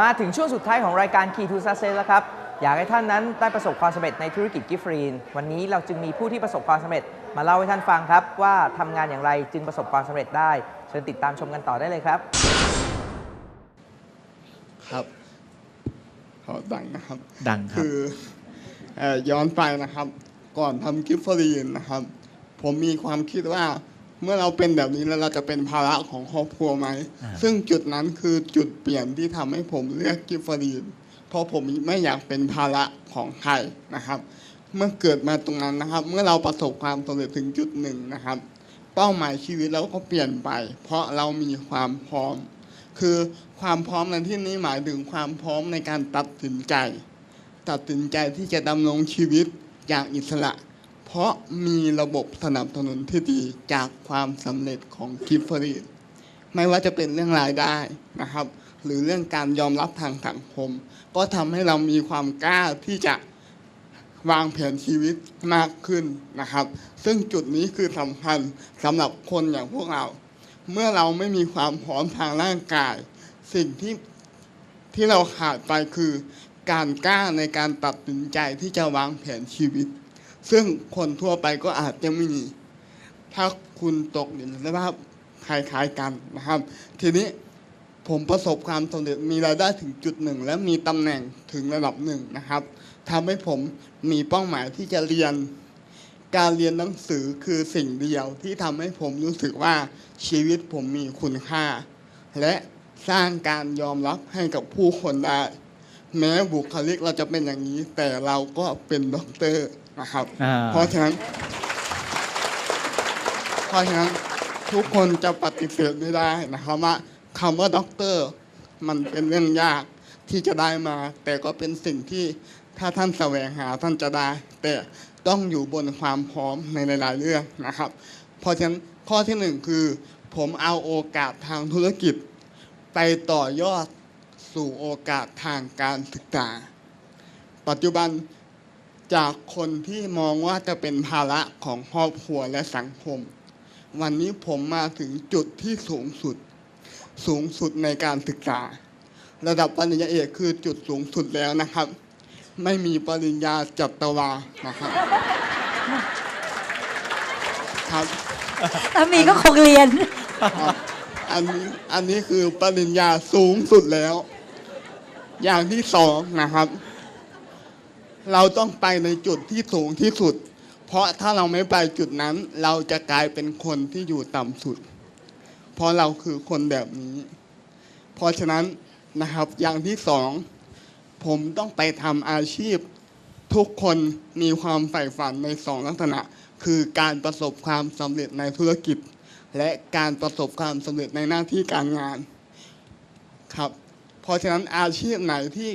มาถึงช่วงสุดท้ายของรายการ Key to Success แล้วครับ อยากให้ท่านนั้นได้ประสบความสำเร็จในธุรกิจกิฟต์ฟรีน วันนี้เราจึงมีผู้ที่ประสบความสำเร็จ มาเล่าให้ท่านฟังครับ ว่าทำงานอย่างไรจึงประสบความสำเร็จได้ เชิญติดตามชมกันต่อได้เลยครับครับขอดังนะครับ ดังครับ คือเอ่อย้อนไปนะครับ ก่อนทำกิฟต์ฟรีนนะครับ ผมมีความคิดว่า เมื่อเราเป็นแบบนี้แล้วเราจะเป็นภาระของครอบครัวไหมอ่าซึ่งจุดนั้นคือจุดเปลี่ยนที่ทำให้ผมเลือกกิฟต์ฟรีนเพราะผมไม่อยากเป็นภาระของใครนะครับ เมื่อเกิดมาตรงนั้นนะครับ เมื่อเราประสบความสำเร็จถึงจุดหนึ่งนะครับ เป้าหมายชีวิตเราก็เปลี่ยนไป เพราะเรามีความพร้อม คือความพร้อมในที่นี้หมายถึงความพร้อมในการตัดสินใจ ตัดสินใจที่จะดำรงชีวิตอย่างอิสระ เพราะมีระบบสนับสนุนที่ดีจากความสำเร็จของกิฟฟรีนไม่ว่าจะเป็นเรื่องรายได้นะครับ หรือเรื่องการยอมรับทางสังคม ก็ทำให้เรามีความกล้าที่จะวางแผนชีวิตมากขึ้นนะครับ ซึ่งจุดนี้คือสำคัญสำหรับคนอย่างพวกเรา เมื่อเราไม่มีความพร้อมทางร่างกาย สิ่งที่ที่เราขาดไปคือ การกล้าในการตัดสินใจที่จะวางแผนชีวิต ซึ่งคนทั่วไปก็อาจจะไม่มีถ้าคุณตกอยู่ในสภาพคล้ายๆกันนะครับ ทีนี้ผมประสบความสำเร็จมีรายได้ถึงจุดหนึ่ง และมีตำแหน่งถึงระดับหนึ่งนะครับทำให้ผมมีเป้าหมายที่จะเรียน การเรียนหนังสือคือสิ่งเดียวที่ทำให้ผมรู้สึกว่าชีวิตผมมีคุณค่า และสร้างการยอมรับให้กับผู้คนได้ แม้บุคลิกเราจะเป็นอย่างนี้ แต่เราก็เป็นด็อกเตอร์ นะครับอ่าเพราะฉะนั้นเพราะฉะนั้นทุกคนจะปฏิเสธไม่ได้นะครับว่าคำว่าด็อกเตอร์มันเป็นเรื่องยากที่จะได้มา แต่ก็เป็นสิ่งที่ถ้าท่านแสวงหาท่านจะได้ แต่ต้องอยู่บนความพร้อมในหลาย ๆ เรื่องนะครับ เพราะฉะนั้นข้อที่หนึ่งคือ ผมเอาโอกาสทางธุรกิจ ไปต่อยอดสู่โอกาสทางการศึกษา ปัจจุบัน จากคนที่มองว่าจะเป็นภาระของครอบครัวและสังคม วันนี้ผมมาถึงจุดที่สูงสุด สูงสุดในการศึกษา ระดับปริญญาเอกคือจุดสูงสุดแล้วนะครับ ไม่มีปริญญาจัตวานะครับครับถ้ามีก็คงเรียนครับอันนี้อันนี้คือปริญญาสูงสุดแล้ว อย่างที่สองนะครับ เราต้องไปในจุดที่สูงที่สุด เพราะถ้าเราไม่ไปจุดนั้น เราจะกลายเป็นคนที่อยู่ต่ำสุด เพราะเราคือคนแบบนี้ เพราะฉะนั้นนะครับอย่างที่สองผมต้องไปทำอาชีพ ทุกคนมีความใฝ่ฝันในสองลักษณะ คือการประสบความสำเร็จในธุรกิจ และการประสบความสำเร็จในหน้าที่การงานครับ เพราะฉะนั้นอาชีพไหนที่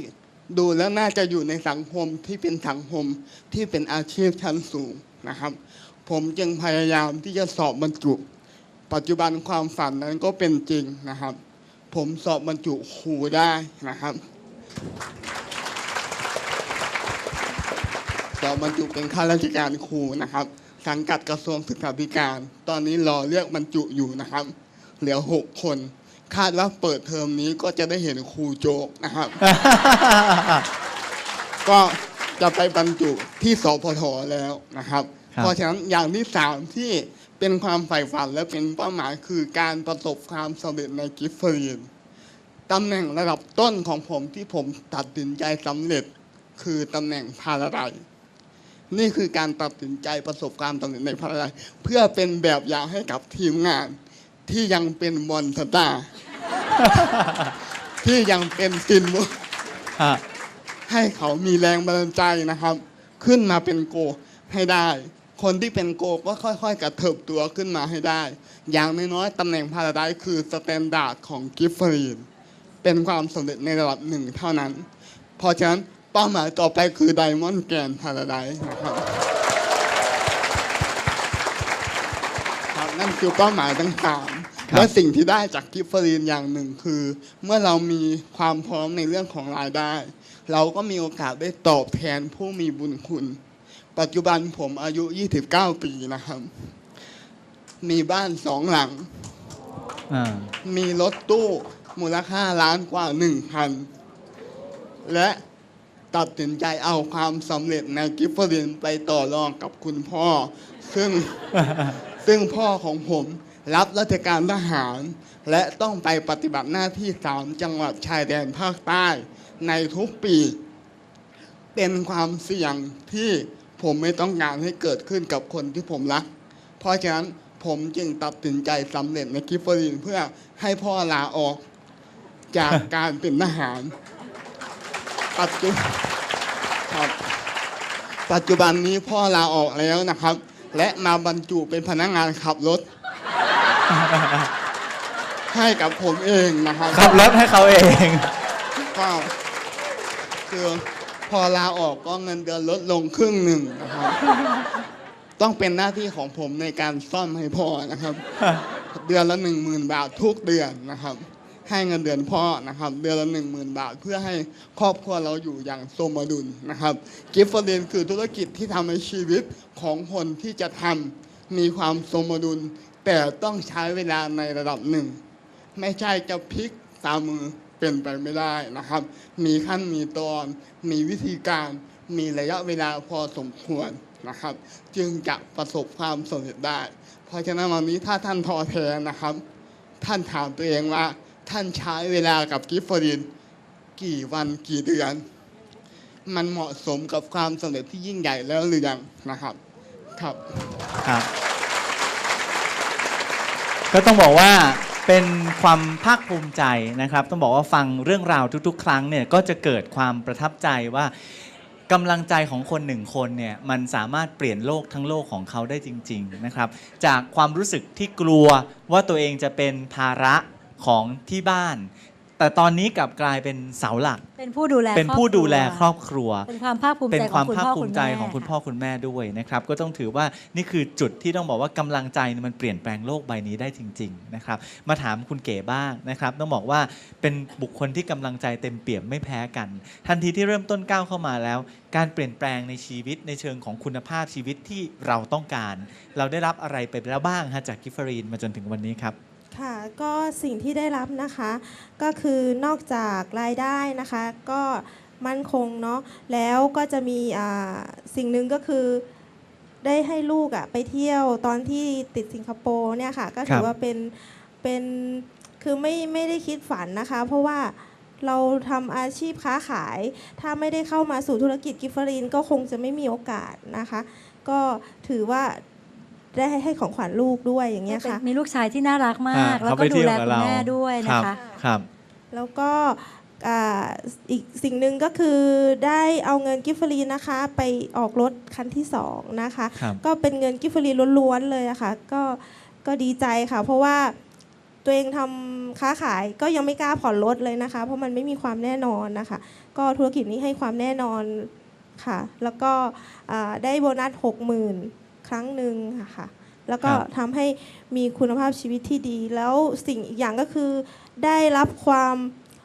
ดูแล้วน่าจะอยู่ในสังคมที่เป็นสังคมที่เป็นอาชีพชั้นสูงนะครับ ผมจึงพยายามที่จะสอบบรรจุ ปัจจุบันความฝันนั้นก็เป็นจริงนะครับ ผมสอบบรรจุครูได้นะครับสอบบรรจุเป็นข้าราชการครูนะครับสังกัดกระทรวงศึกษาธิการ ตอนนี้รอเลือกบรรจุอยู่นะครับ เหลือหกคน คาดว่าเปิดเทอมนี้ก็จะได้เห็นครูโจกนะครับ ก็จะไปบรรจุที่สพทแล้วนะครับ ครับ เพราะฉะนั้นอย่างที่สามที่เป็นความใฝ่ฝันและเป็นเป้าหมายคือการประสบความสำเร็จในกิฟต์ฟรีนตำแหน่งระดับต้นของผมที่ผมตัดสินใจสำเร็จ คือตำแหน่งพาราไดนี่คือการตัดสินใจประสบความสำเร็จในพาราไดเพื่อเป็นแบบอย่างให้กับทีมงาน ที่ยังเป็นบอลสตาร์ที่ยังเป็นซินบุอะให้เขามีแรงบันดาลใจนะครับ ขึ้นมาเป็นโกให้ได้ คนที่เป็นโกก็ค่อยๆกระเถิบตัวขึ้นมาให้ได้ อย่างน้อยๆตำแหน่งพาราไดคือสแตนดาร์ดของกิฟฟรีนเป็นความสำเร็จในระดับหนึ่งเท่านั้น เพราะฉะนั้นเป้าหมายต่อไปคือไดมอนด์แกนพาราไดนะครับครับนั่นคือเป้าหมายทั้งสามครับ และสิ่งที่ได้จากกิฟฟรีนอย่างหนึ่งคือ เมื่อเรามีความพร้อมในเรื่องของรายได้ เราก็มีโอกาสได้ตอบแทนผู้มีบุญคุณ ปัจจุบันผมอายุ 29 ปีนะครับ มีบ้านสองหลังอ่ามีรถตู้มูลค่าล้านกว่าหนึ่งพันและตัดสินใจเอาความสำเร็จในกิฟเฟอรินไปต่อรองกับคุณพ่อ ซึ่งซึ่งพ่อของผม รับราชการทหาร และต้องไปปฏิบัติหน้าที่สามจังหวัดชายแดนภาคใต้ในทุกปี เป็นความเสี่ยงที่ผมไม่ต้องการให้เกิดขึ้นกับคนที่ผมรัก เพราะฉะนั้นผมจึงตัดสินใจสำเร็จในกิฟเฟอรินเพื่อให้พ่อลาออกจากการเป็นทหาร ปัจจุครับปัจจุบันนี้พ่อลาออกแล้วนะครับ และมาบรรจุเป็นพนักงานขับรถ ให้กับผมเองนะครับขับรถให้เขาเองก็คือพอลาออกก็เงินเดือนลดลงครึ่งหนึ่งนะครับ ต้องเป็นหน้าที่ของผมในการซ่อมให้พ่อนะครับ เดือนละหนึ่งหมื่นบาททุกเดือนนะครับ ให้เงินเดือนพ่อนะครับ เดือนละหนึ่งหมื่นบาทเพื่อให้ครอบครัวเราอยู่อย่างสมดุลนะครับกิฟต์ฟอร์เดนคือธุรกิจที่ทำให้ชีวิตของคนที่จะทำมีความสมดุล แต่ต้องใช้เวลาในระดับหนึ่ง ไม่ใช่จะพลิกตามมือเป็นไปไม่ได้นะครับ มีขั้นมีตอน มีวิธีการ มีระยะเวลาพอสมควรนะครับ จึงจะประสบความสำเร็จได้ เพราะฉะนั้นวันนี้ถ้าท่านท้อแท้นะครับ ท่านถามตัวเองว่า ท่านใช้เวลากับกิฟฟอริน กี่วันกี่เดือน มันเหมาะสมกับความสำเร็จที่ยิ่งใหญ่แล้วหรือยังนะครับ ครับครับ ก็ต้องบอกว่าเป็นความภาคภูมิใจนะครับ ต้องบอกว่าฟังเรื่องราวทุก ๆ ครั้งเนี่ยก็จะเกิดความประทับใจว่ากำลังใจของคนหนึ่งคนเนี่ยมันสามารถเปลี่ยนโลกทั้งโลกของเขาได้จริง ๆนะครับ จากความรู้สึกที่กลัวว่าตัวเองจะเป็นภาระของที่บ้าน แต่ตอนนี้กลับกลายเป็นเสาหลัก เป็นผู้ดูแลเป็นผู้ดูแลครอบครัว เป็นความภาคภูมิเป็นใจความของคุณภาคพ่อภูคุณมิใจแม่ของคุณพ่อคุณแม่ด้วยนะครับ ก็ต้องถือว่านี่คือจุดที่ต้องบอกว่ากำลังใจเนี่ยมันเปลี่ยนแปลงโลกใบนี้ได้จริง ๆนะครับ มาถามคุณเก๋บ้างนะครับ ต้องบอกว่าเป็นบุคคลที่กำลังใจเต็มเปี่ยมไม่แพ้กัน ทันทีที่เริ่มต้นก้าวเข้ามาแล้ว การเปลี่ยนแปลงในชีวิตในเชิงของคุณภาพชีวิตที่เราต้องการ เราได้รับอะไรไปแล้วบ้างฮะจากกิฟฟรีนมาจนถึงวันนี้ครับ ค่ะก็สิ่งที่ได้รับนะคะ ก็คือนอกจากรายได้นะคะ ก็มั่นคงเนาะแล้วก็จะมีอ่าสิ่งหนึ่งก็คือ ได้ให้ลูกอะไปเที่ยวตอนที่ติดสิงคโปร์เนี่ยค่ะ ก็ถืครัอบ ว่าเป็นเป็นคือไม่ไม่ได้คิดฝันนะคะ เพราะว่าเราทำอาชีพค้าขาย ถ้าไม่ได้เข้ามาสู่ธุรกิจกิฟเฟอรีนก็คงจะไม่มีโอกาสนะคะ ก็ถือว่า ได้ให้ของขวัญลูกด้วยอย่างเงี้ยค่ะมีลูกชายที่น่ารักมากอ่าแล้วเขาก็ไปดูเที่ยวแลกับคุณเราแม่ด้วยคนะรับคะครับ แล้วก็อ่าอีกสิ่งหนึ่งก็คือได้เอาเงินกิฟฟรีนะคะ ไปออกรถคันที่สองนะคะครับก็เป็นเงินกิฟฟรีล้วนๆเลยอะค่ะก็ก็ดีใจค่ะ เพราะว่าตัวเองทำค้าขายก็ยังไม่กล้าผ่อนรถเลยนะคะ เพราะมันไม่มีความแน่นอนนะคะ ก็ธุรกิจนี้ให้ความแน่นอนค่ะ แล้วก็อ่าได้โบนัสหกหมื่น ครั้งหนึ่งค่ะค่ะแล้วก็ครับทำให้มีคุณภาพชีวิตที่ดี แล้วสิ่งอีกอย่างก็คือ ได้รับความ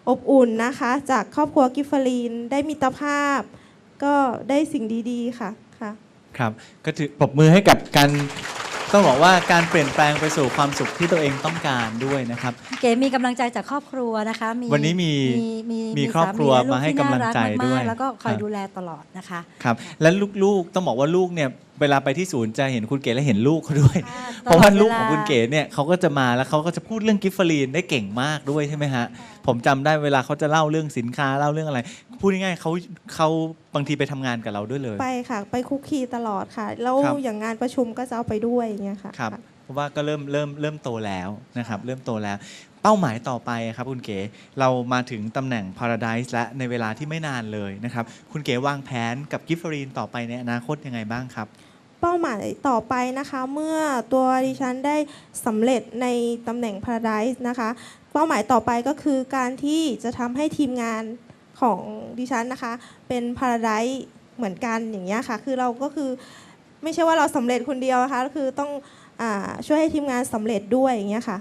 อบอุ่นนะคะ จากครอบครัวกิฟฟรีน ได้มิตรภาพ ก็ได้สิ่งดีๆค่ะค่ะ ครับก็ถือปรบมือให้กับการต้องบอกว่าการเปลี่ยนแปลงไปสู่ความสุขที่ตัวเองต้องการด้วยนะครับ เก๋มีกำลังใจจากครอบครัวนะคะวันนี้มีมีครอบครัวสและมาให้ที่กำลังใจน่ารัด้วยมากๆแล้วก็คอยครับดูแลตลอดนะคะ ครับ และลูกๆต้องบอกว่าลูกเนี่ย เวลาไปที่ศูนย์จะเห็นคุณเก๋และเห็นลูกเขาด้วยค่ะเพราะว่าตลอดเวลาลูกของคุณเก๋เนี่ยเขาก็จะมาแล้วเขาก็จะพูดเรื่องกิฟฟรีนได้เก่งมากด้วยใช่ไหมฮะ ผมจำได้เวลาเขาจะเล่าเรื่องสินค้าเล่าเรื่องอะไร พูดง่ายๆเขาเขาบางทีไปทำงานกับเราด้วยเลย ไปค่ะ ไปคุกคีตลอดค่ะ แล้วครับอย่างงานประชุมก็จะเอาไปด้วยอย่างเงี้ยค่ะครับเพราะว่าก็เริ่มเริ่มเริ่มโตแล้วนะครับเริ่มโตแล้วเป้าหมายต่อไปครับคุณเก๋เรามาถึงตำแหน่ง Paradise และในเวลาที่ไม่นานเลยนะครับ คุณเก๋วางแผนกับกิฟฟรีนต่อไปในอนาคตยังไงบ้างครับ เป้าหมายต่อไปนะคะ เมื่อตัวดิฉันได้สำเร็จในตำแหน่ง Paradise นะคะ เป้าหมายต่อไปก็คือการที่จะทำให้ทีมงานของดิฉันนะคะ เป็น Paradise เหมือนกันอย่างเงี้ยค่ะ คือเราก็คือไม่ใช่ว่าเราสำเร็จคนเดียวนะคะคือต้องอาช่วยให้ทีมงานสำเร็จด้วยอย่างเงี้ยค่ะ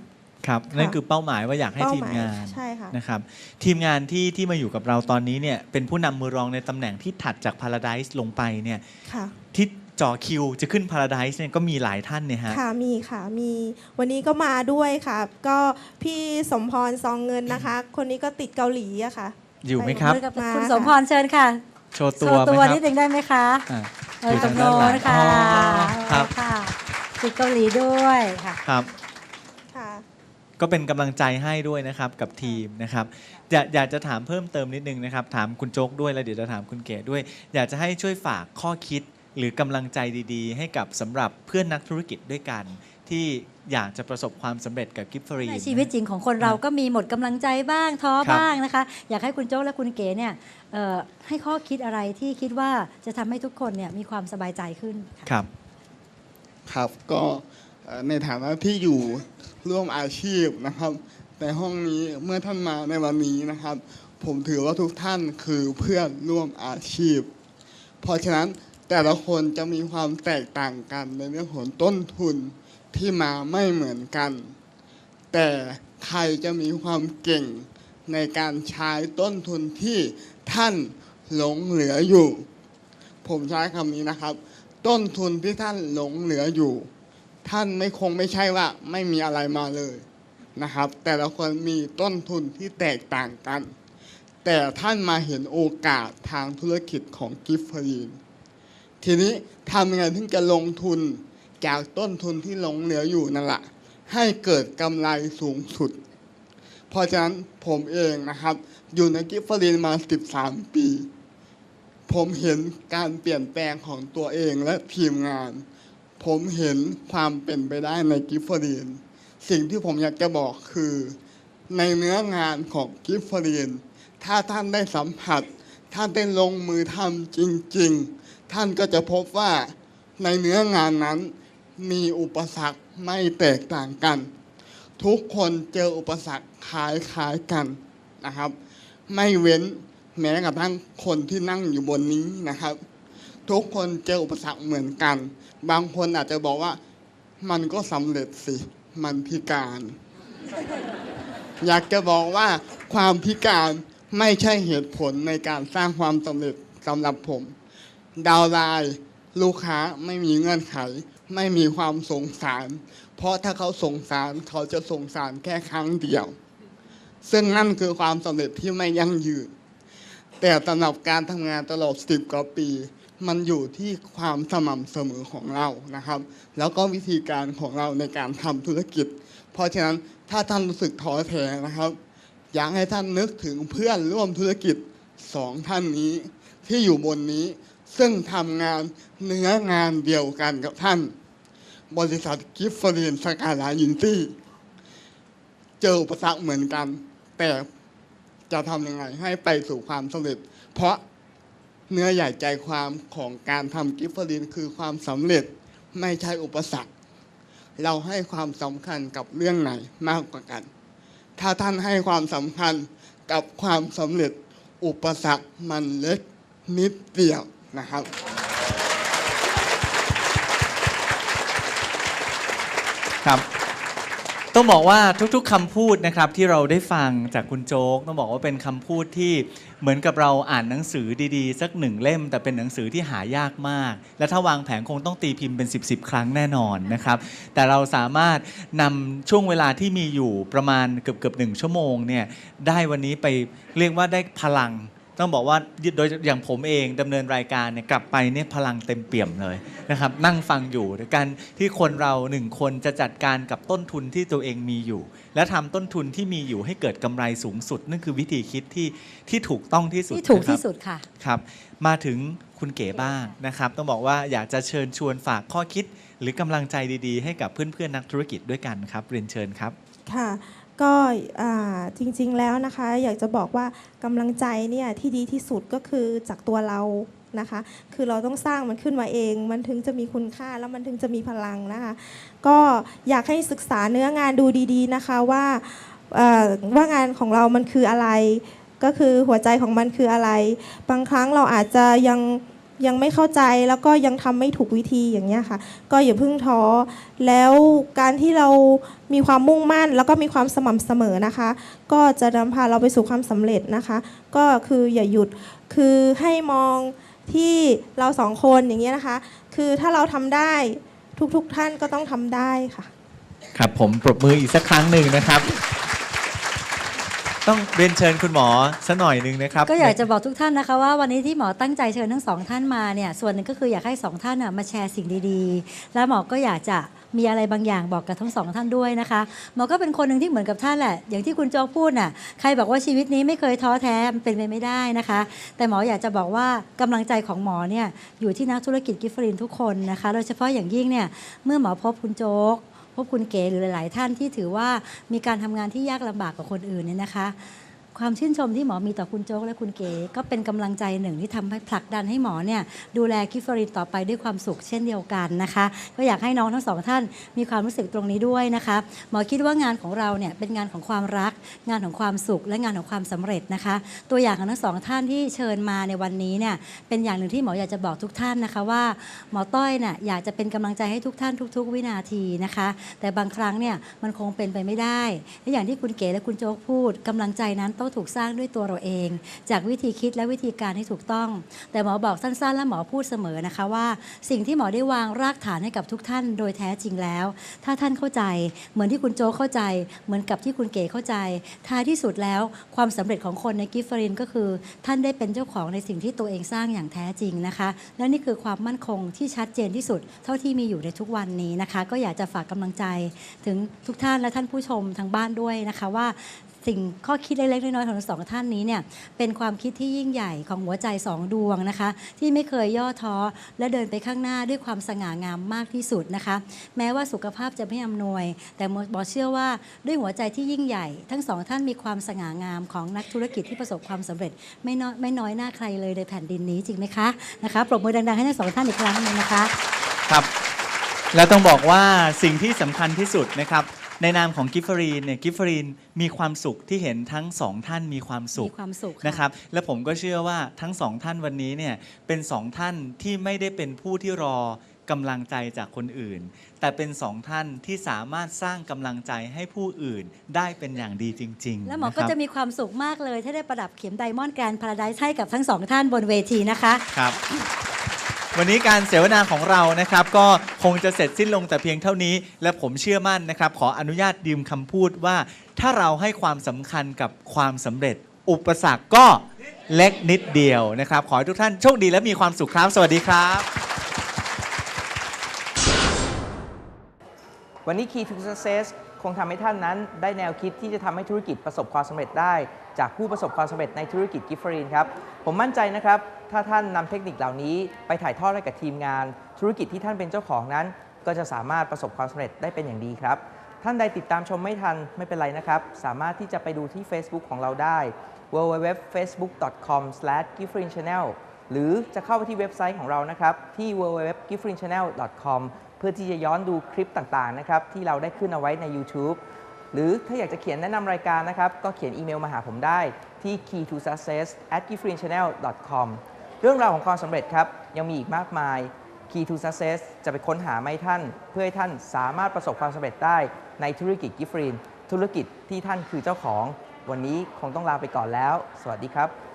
ครับค่ะนั่นคือเป้าหมายว่าอยากให้เป้าทีหมมายงานใช่ค่ะ นะครับทีมงานที่ที่มาอยู่กับเราตอนนี้เนี่ยเป็นผู้นำมือรองในตำแหน่งที่ถัดจาก Paradise ลงไปเนี่ยค่ะ ที่ จ่อคิวจะขึ้น Paradise เนี่ยก็มีหลายท่านเนี่ยฮะ ค่ะมีค่ะมีวันนี้ก็มาด้วยค่ะ ก็พี่สมพรซองเงินนะคะ คนนี้ก็ติดเกาหลีอะค่ะ อยู่ไหมครับมือกับมาคุณค่ะสมพรเชิญค่ะ โชว์โชตัวว์ไหมตัวครับนิดนึงได้ไหมคะอ่าเอออยู่ตรทางงด้านโน้หลังนค่ะอ๋อครับค่ะติดเกาหลีด้วยค่ะ ครับ ค่ะ ก็เป็นกำลังใจให้ด้วยนะครับกับทีมนะครับอยากอยากจะถามเพิ่มเติมนิดนึงนะครับ ถามคุณโจ๊กด้วยแล้วเดี๋ยวจะถามคุณเก๋ด้วย อยากจะให้ช่วยฝากข้อคิด หรือกำลังใจดีๆ ให้กับสำหรับเพื่อนนักธุรกิจด้วยกัน ที่อยากจะประสบความสำเร็จกับกิฟฟรีในชีวิตจริงของคนเราก็มีหมดกำลังใจบ้างท้อครับบ้างนะคะ อยากให้คุณโจ้และคุณเก๋เนี่ยเอ่อให้ข้อคิดอะไรที่คิดว่าจะทำให้ทุกคนเนี่ยมีความสบายใจขึ้นค่ะครับ ครับก็เอ่อในฐานะที่อยู่ร่วมอาชีพนะครับ ในห้องนี้เมื่อท่านมาในวันนี้นะครับ ผมถือว่าทุกท่านคือเพื่อนร่วมอาชีพ เพราะฉะนั้น แต่ละคนจะมีความแตกต่างกันในเรื่องของต้นทุนที่มาไม่เหมือนกัน แต่ใครจะมีความเก่งในการใช้ต้นทุนที่ท่านหลงเหลืออยู่ ผมใช้คำนี้นะครับ ต้นทุนที่ท่านหลงเหลืออยู่ ท่านไม่คงไม่ใช่ว่าไม่มีอะไรมาเลยนะครับ แต่ละคนมีต้นทุนที่แตกต่างกัน แต่ท่านมาเห็นโอกาสทางธุรกิจของกิฟฟรีน ทีนี้ทำยังไงถึงจะลงทุนจากต้นทุนที่หลงเหลืออยู่นั่นแหละให้เกิดกำไรสูงสุด เพราะฉะนั้นผมเองนะครับ อยู่ในกิฟฟรีนมา 13 ปี ผมเห็นการเปลี่ยนแปลงของตัวเองและทีมงาน ผมเห็นความเป็นไปได้ในกิฟฟรีนสิ่งที่ผมอยากจะบอกคือ ในเนื้องานของกิฟฟรีนถ้าท่านได้สัมผัส ท่านได้ลงมือทำจริง ๆ ท่านก็จะพบว่าในเนื้องานนั้นมีอุปสรรคไม่แตกต่างกัน ทุกคนเจออุปสรรคคล้ายๆกันนะครับ ไม่เว้นแม้กระทั่งคนที่นั่งอยู่บนนี้นะครับ ทุกคนเจออุปสรรคเหมือนกัน บางคนอาจจะบอกว่ามันก็สำเร็จสิ มันพิการ อยากจะบอกว่าความพิการไม่ใช่เหตุผลในการสร้างความสำเร็จสำหรับผม ดาวไลน์ลูกค้าไม่มีเงื่อนไข ไม่มีความสงสาร เพราะถ้าเขาสงสารเขาจะสงสารแค่ครั้งเดียว ซึ่งนั่นคือความสำเร็จที่ไม่ยั่งยืน แต่สำหรับการทำงานตลอด10กว่าปี มันอยู่ที่ความสม่ำเสมอของเรานะครับ แล้วก็วิธีการของเราในการทำธุรกิจ เพราะฉะนั้นถ้าท่านรู้สึกท้อแท้นะครับ อยากให้ท่านนึกถึงเพื่อนร่วมธุรกิจสองท่านนี้ที่อยู่บนนี้ ซึ่งทำงานเนื้องานเดียวกันกับท่าน บริษัทกิฟฟรีนสกาลายินตี้เจออุปสรรคเหมือนกัน แต่จะทำยังไงให้ไปสู่ความสำเร็จ เพราะเนื้อใหญ่ใจความของการทำกิฟฟรีนคือความสำเร็จไม่ใช่อุปสรรค เราให้ความสำคัญกับเรื่องไหนมากกว่ากัน ถ้าท่านให้ความสำคัญกับความสำเร็จอุปสรรคมันเล็กนิดเดียว นะครับ ครับต้องบอกว่าทุกๆคำพูดนะครับที่เราได้ฟังจากคุณโจ๊ก ต้องบอกว่าเป็นคำพูดที่เหมือนกับเราอ่านหนังสือดีๆ สักหนึ่งเล่ม แต่เป็นหนังสือที่หายากมาก และถ้าวางแผนคงต้องตีพิมพ์เป็น 10บสครั้งแน่นอนนะครับแต่เราสามารถนำช่วงเวลาที่มีอยู่ประมาณเกือบเกือบหนึ่งชั่วโมงเนี่ยได้วันนี้ไปเรียกว่าได้พลัง ต้องบอกว่าโดยอย่างผมเองดำเนินรายการเนี่ยกลับไปเนี่ยพลังเต็มเปี่ยมเลยนะครับนั่งฟังอยู่ในการที่คนเราหนึ่งคนจะจัดการกับต้นทุนที่ตัวเองมีอยู่ และทำต้นทุนที่มีอยู่ให้เกิดกำไรสูงสุด นั่นคือวิธีคิดที่ที่ถูกต้องที่สุดที่ถูกนะครับที่สุดค่ะครับมาถึงคุณเก๋บ้างนะครับ ต้องบอกว่าอยากจะเชิญชวนฝากข้อคิด หรือกำลังใจดีๆ ให้กับเพื่อนๆนักธุรกิจด้วยกันครับเรียนเชิญครับค่ะ ก็จริงๆแล้วนะคะ อยากจะบอกว่ากำลังใจเนี่ยที่ดีที่สุดก็คือจากตัวเรานะคะ คือเราต้องสร้างมันขึ้นมาเอง มันถึงจะมีคุณค่าแล้วมันถึงจะมีพลังนะคะ ก็อยากให้ศึกษาเนื้องานดูดีๆนะคะว่าว่างานของเรามันคืออะไร ก็คือหัวใจของมันคืออะไร บางครั้งเราอาจจะยัง ยังไม่เข้าใจแล้วก็ยังทำไม่ถูกวิธีอย่างเงี้ยค่ะ ก็อย่าเพิ่งท้อแล้วการที่เรามีความมุ่งมั่น แล้วก็มีความสม่ำเสมอนะคะ ก็จะนำพาเราไปสู่ความสำเร็จนะคะ ก็คืออย่าหยุดคือให้มองที่เราสองคนอย่างเงี้ยนะคะ คือถ้าเราทำได้ทุกๆท่านก็ต้องทำได้ค่ะ ครับผมปรบมืออีกสักครั้งหนึ่งนะครับ ต้องเรียนเชิญคุณหมอสัหน่อยหนึ่งนะครับ ก็อยากจะบอกทุกท่านนะคะว่าวันนี้ที่หมอตั้งใจเชิญทั้งสองท่านมาเนี่ยส่วนหนึ่งก็คืออยากให้สองท่านน่ะมาแชร์สิ่งดีๆ และหมอก็อยากจะมีอะไรบางอย่างบอกกับทั้งสองท่านด้วยนะคะหมอก็เป็นคนหนึ่งที่เหมือนกับท่านแหละ อย่างที่คุณโจกพูดน่ะใครบอกว่าชีวิตนี้ไม่เคยท้อแท้เป็นไปไม่ได้นะคะ แต่หมออยากจะบอกว่ากำลังใจของหมอเนี่ยอยู่ที่นักธุรกิจกิฟฟรินทุกคนนะคะโดยเฉพาะอย่างยิ่งเนี่ยเมื่อหมอพบคุณโจ๊ก พบคุณเก๋หรือหลาย ๆ ท่านที่ถือว่ามีการทำงานที่ยากลำบากกว่าคนอื่นเนี่ยนะคะ ความชื่นชมที่หมอมีต่อคุณโจ๊กและคุณเก๋ก็เป็นกำลังใจหนึ่งที่ทำให้ผลักดันให้หมอเนี่ยดูแลกิฟฟรินต่อไปด้วยความสุขเช่นเดียวกันนะคะ ก็อยากให้น้องทั้งสองท่านมีความรู้สึกตรงนี้ด้วยนะคะหมอคิดว่างานของเราเนี่ยเป็นงานของความรัก งานของความสุข และงานของความสำเร็จนะคะ ตัวอย่างของทั้งสองท่านที่เชิญมาในวันนี้เนี่ยเป็นอย่างหนึ่งที่หมออยากจะบอกทุกท่านนะคะว่า หมอต้อยน่ะอยากจะเป็นกำลังใจให้ทุกท่านทุก ๆ วินาทีนะคะ แต่บางครั้งเนี่ยมันคงเป็นไปไม่ได้และอย่างที่คุณเก๋และคุณโจ๊กพูดกำลังใจนั้นต้องถูกสร้างด้วยตัวเราเอง จากวิธีคิดและวิธีการที่ถูกต้อง แต่หมอบอกสั้น ๆ และหมอพูดเสมอนะคะว่า สิ่งที่หมอได้วางรากฐานให้กับทุกท่านโดยแท้จริงแล้ว ถ้าท่านเข้าใจ เหมือนที่คุณโจเข้าใจ เหมือนกับที่คุณเก๋เข้าใจ ท้ายที่สุดแล้วความสำเร็จของคนในกิฟฟรินก็คือ ท่านได้เป็นเจ้าของในสิ่งที่ตัวเองสร้างอย่างแท้จริงนะคะ และนี่คือความมั่นคงที่ชัดเจนที่สุด เท่าที่มีอยู่ในทุกวันนี้นะคะ ก็อยากจะฝากกำลังใจ ถึงทุกท่านและท่านผู้ชมทางบ้านด้วยนะคะว่า สิ่งข้อคิดเล็กๆน้อยๆของทั้งสองท่านนี้เนี่ยเป็นความคิดที่ยิ่งใหญ่ของหัวใจสองดวงนะคะ ที่ไม่เคยย่อท้อและเดินไปข้างหน้าด้วยความสง่างามมากที่สุดนะคะ แม้ว่าสุขภาพจะไม่อำนวย แต่หมอเชื่อว่าด้วยหัวใจที่ยิ่งใหญ่ ทั้งสองท่านมีความสง่างามของนักธุรกิจที่ประสบความสำเร็จ ไม่น้อยไม่น้อยหน้าใครเลยในแผ่นดินนี้จริงไหมคะนะคะปรบมือดังๆให้ทั้งสองท่านอีกครั้งหนึงนะคะ ครับ แล้วต้องบอกว่าสิ่งที่สำคัญที่สุดนะครับ ในนามของกิฟฟรีนเนี่ยกิฟฟรีนมีความสุขที่เห็นทั้งสองท่านมีความสุขมีความสุขค่ะ นะครับ และผมก็เชื่อว่าทั้งสองท่านวันนี้เนี่ยเป็นสองท่านที่ไม่ได้เป็นผู้ที่รอกำลังใจจากคนอื่น แต่เป็นสองท่านที่สามารถสร้างกำลังใจให้ผู้อื่นได้เป็นอย่างดีจริงๆแล้วหมอนะคก็รับจะมีความสุขมากเลยที่ได้ประดับเข็มไดมอนด์แกรนด์พาราไดซ์ให้กับทั้งสองท่านบนเวทีนะคะ ครับ วันนี้การเสวนาของเรานะครับ ก็คงจะเสร็จสิ้นลงแต่เพียงเท่านี้ และผมเชื่อมั่นนะครับ ขออนุญาตยืมคำพูดว่า ถ้าเราให้ความสำคัญกับความสำเร็จ อุปสรรคก็เล็กนิดเดียวนะครับ ขอให้ทุกท่านโชคดีและมีความสุขครับ สวัสดีครับ วันนี้ Key to Success งทำให้ท่านนั้นได้แนวคิดที่จะทำให้ธุรกิจประสบความสำเร็จได้ จากผู้ประสบความสำเร็จในธุรกิจกิฟฟรีนครับ ผมมั่นใจนะครับ ถ้าท่านนำเทคนิคเหล่านี้ ไปถ่ายทอดให้กับทีมงาน ธุรกิจที่ท่านเป็นเจ้าของนั้น ก็จะสามารถประสบความสำเร็จได้เป็นอย่างดีครับ ท่านใดติดตามชมไม่ทันไม่เป็นไรนะครับ สามารถที่จะไปดูที่ Facebook ของเราได้ www.facebook.com/gifferinchannel หรือจะเข้าไปที่เว็บไซต์ของเรานะครับที่ www.gifferinchannel.com เพื่อที่จะย้อนดูคลิปต่างๆนะครับที่เราได้ขึ้นเอาไว้ใน YouTube หรือถ้าอยากจะเขียนแนะนำรายการนะครับ ก็เขียนอีเมลมาหาผมได้ที่ key to success at gifferinchannel.com เรื่องราวของความสำเร็จครับ ยังมีอีกมากมาย Key to Success จะไปค้นหามาให้ท่าน เพื่อให้ท่านสามารถประสบความสำเร็จได้ในธุรกิจกิฟฟรีน ธุรกิจที่ท่านคือเจ้าของ วันนี้คงต้องลาไปก่อนแล้ว สวัสดีครับ